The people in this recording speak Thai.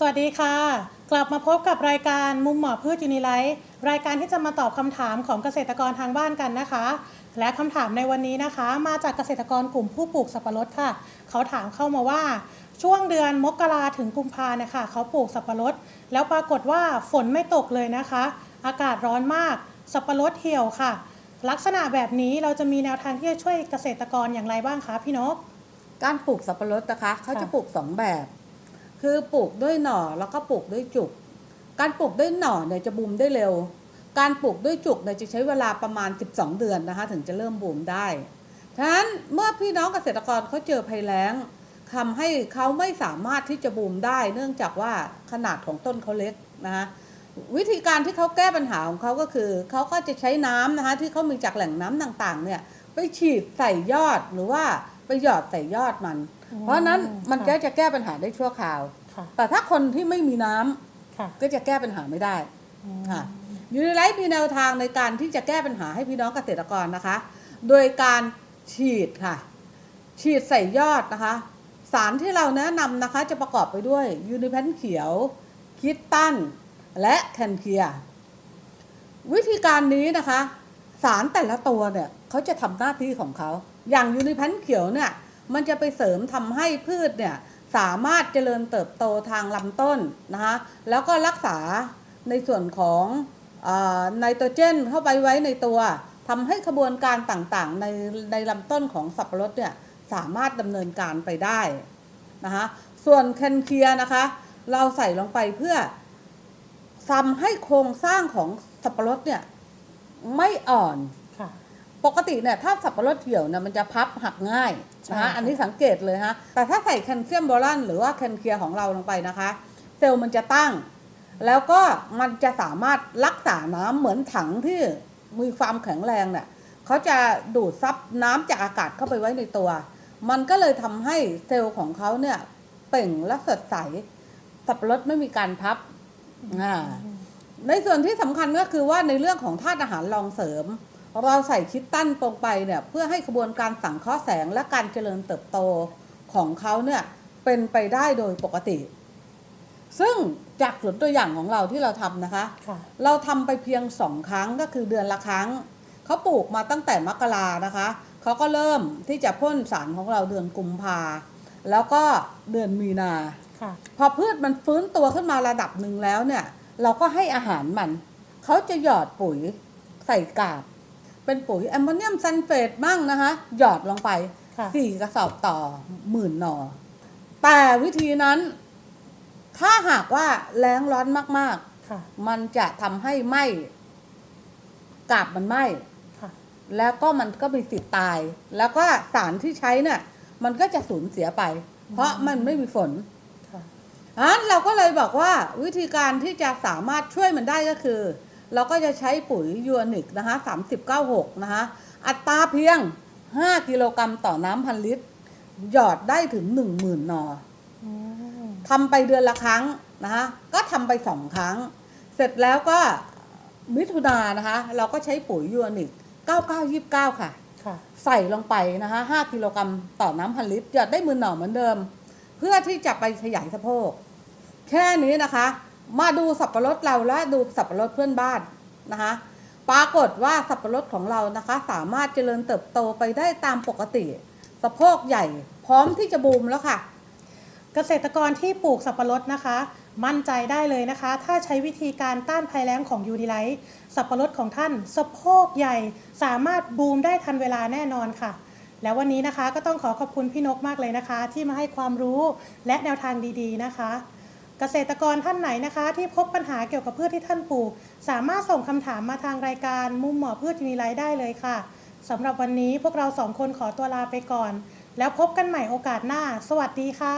สวัสดีค่ะ กลับมาพบกับรายการมุมหมอพืชยูนิไลท์รายการที่จะมาตอบคำถามของเกษตรกรทางบ้านกันนะคะ และคำถามในวันนี้นะคะ มาจากเกษตรกรกลุ่มผู้ปลูกสับปะรดค่ะ เขาถามเข้ามาว่า ช่วงเดือนมกราถึงกุมภาเนี่ยค่ะเขาปลูกสับปะรด แล้วปรากฏว่าฝนไม่ตกเลยนะคะ อากาศร้อนมาก สับปะรดเหี่ยวค่ะ ลักษณะแบบนี้เราจะมีแนวทางที่จะช่วยเกษตรกรอย่างไรบ้างคะพี่นกการปลูกสับปะรดนะคะ เขาจะค่ะปลูกสองแบบ คือปลูกด้วยหน่อแล้วก็ปลูกด้วยจุก การปลูกด้วยหน่อเนี่ยจะบูมได้เร็ว การปลูกด้วยจุกเนี่ยจะใช้เวลาประมาณ 12 เดือนนะคะ ถึงจะเริ่มบูมได้ฉะนั้นเมื่อพี่น้องเกษตรกรเขาเจอภัยแล้งทำให้เขาไม่สามารถที่จะบูมได้ เนื่องจากว่าขนาดของต้นเขาเล็กนะคะวิธีการที่เขาแก้ปัญหาของเขาก็คือเขาก็จะใช้น้ำนะคะที่เขามีจากแหล่งน้ำต่างๆเนี่ยไปฉีดใส่ยอดหรือว่า ไปหยอดใส่ยอดมัน เพราะฉะนั้นมันก็ค่ะจะแก้ปัญหาได้ชั่วคราวค่ะแต่ถ้าคนที่ไม่มีน้ำค่ะก็จะแก้ปัญหาไม่ได้ค่ะยูนิไลท์มีแนวทางในการที่จะแก้ปัญหาให้พี่น้องเกษตรกรนะคะ โดยการฉีดค่ะ ฉีดใส่ยอดนะคะ สารที่เราแนะนำนะคะจะประกอบไปด้วยยูนิแพนเขียว คิตตัน และแคนเคีย วิธีการนี้นะคะ สารแต่ละตัวเนี่ยเขาจะทำหน้าที่ของเขา อย่างยูนิแพนธ์เขียวเนี่ยมันจะไปเสริมทำให้พืชเนี่ยสามารถเจริญเติบโตทางลำต้นนะคะแล้วก็รักษาในส่วนของอไนโตรเจนเข้าไปไว้ในตัวทำให้ขบวนการต่างๆ ในในลำต้นของสับปะรดเนี่ยสามารถดำเนินการไปได้นะคะส่วนแคนเคียนะคะ เราใส่ลงไปเพื่อทำให้โครงสร้างของสับปะรดเนี่ยไม่อ่อน ปกติเนี่ยถ้าสับปะรดเหี่ยวเนี่ยมันจะพับหักง่ายใช่นะค่ะคะอันนี้สังเกตเลยฮะแต่ถ้าใส่แคลเซียมโบรอนหรือว่าแคนเคียของเราลงไปนะคะ เซลล์มันจะตั้ง แล้วก็มันจะสามารถรักษาน้ำเหมือนถังที่มีความแข็งแรงเนี่ยเขาจะดูดซับน้ำจากอากาศเข้าไปไว้ในตัว มันก็เลยทำให้เซลล์ของเขาเนี่ยเปล่งและสดใสสับปะรดไม่มีการพับอ่าในส่วนที่สำคัญก็คือว่าในเรื่องของธาตุอาหารรองเสริม เราใส่คิดตั้นลงไปเนี่ยเพื่อให้กระบวนการสังเคราะห์แสงและการเจริญเติบโตของเขาเนี่ยเป็นไปได้โดยปกติ ซึ่งจากผลตัวอย่างของเราที่เราทำนะคะค่ะเราทำไปเพียงสองครั้งก็คือเดือนละครั้ง เขาปลูกมาตั้งแต่มกรานะคะ เขาก็เริ่มที่จะพ่นสารของเราเดือนกุมภาแล้วก็เดือนมีนาค่ะพอพืชมันฟื้นตัวขึ้นมาระดับหนึ่งแล้วเนี่ย เราก็ให้อาหารมัน เขาจะหยอดปุ๋ยใส่กาบ เป็นปุ๋ยแอมโมเนียมซัลเฟตบ้างนะคะ หยอดลงไปค่ะสี่กระสอบต่อหมื่นหน่อแต่วิธีนั้น ถ้าหากว่าแรงร้อนมาก ค่ะ ๆ มันจะทำให้ไหม้กาบมันไหม้ ค่ะ แล้วก็มันก็มีสิทธิ์ตาย แล้วก็สารที่ใช้เนี่ยมันก็จะสูญเสียไป เพราะมันไม่มีฝนค่ะอะเราก็เลยบอกว่าวิธีการที่จะสามารถช่วยมันได้ก็คือ เราก็จะใช้ปุ๋ยยูนิกนะคะสามสิบเก้าหกนะคะ อัตราเพียง 5 กิโลกรัมต่อน้ำพันลิตร หยอดได้ถึง 1 0,000หนออืมทำไปเดือนละครั้งนะคะ ก็ทำไปสองครั้ง เสร็จแล้วก็มิถุนานะคะ เราก็ใช้ปุ๋ยยูนิก9929 ค่ะค่ะใส่ลงไปนะคะ5กิโลกรัมต่อน้ำพันลิตร หยอดได้หมื่นหน่อเหมือนเดิม เพื่อที่จะไปขยายสะโพก แค่นี้นะคะ มาดูสับปะรดเราและดูสับปะรดเพื่อนบ้านนะคะปรากฏว่าสับปะรดของเรานะคะ สามารถเจริญเติบโตไปได้ตามปกติ สะโพกใหญ่พร้อมที่จะบูมแล้วค่ะ เกษตรกรที่ปลูกสับปะรดนะคะ มั่นใจได้เลยนะคะ ถ้าใช้วิธีการต้านภัยแล้งของยูนิไลท์สับปะรดของท่าน สะโพกใหญ่ สามารถบูมได้ทันเวลาแน่นอนค่ะ แล้ววันนี้นะคะก็ต้องขอขอบคุณพี่นกมากเลยนะคะ ที่มาให้ความรู้และแนวทางดีๆนะคะ เกษตรกรท่านไหนนะคะ ที่พบปัญหาเกี่ยวกับพืชที่ท่านปลูก สามารถส่งคำถามมาทางรายการมุมหมอพืชยูนิไลท์ได้เลยค่ะสำหรับวันนี้พวกเราสองคนขอตัวลาไปก่อน แล้วพบกันใหม่โอกาสหน้า สวัสดีค่ะ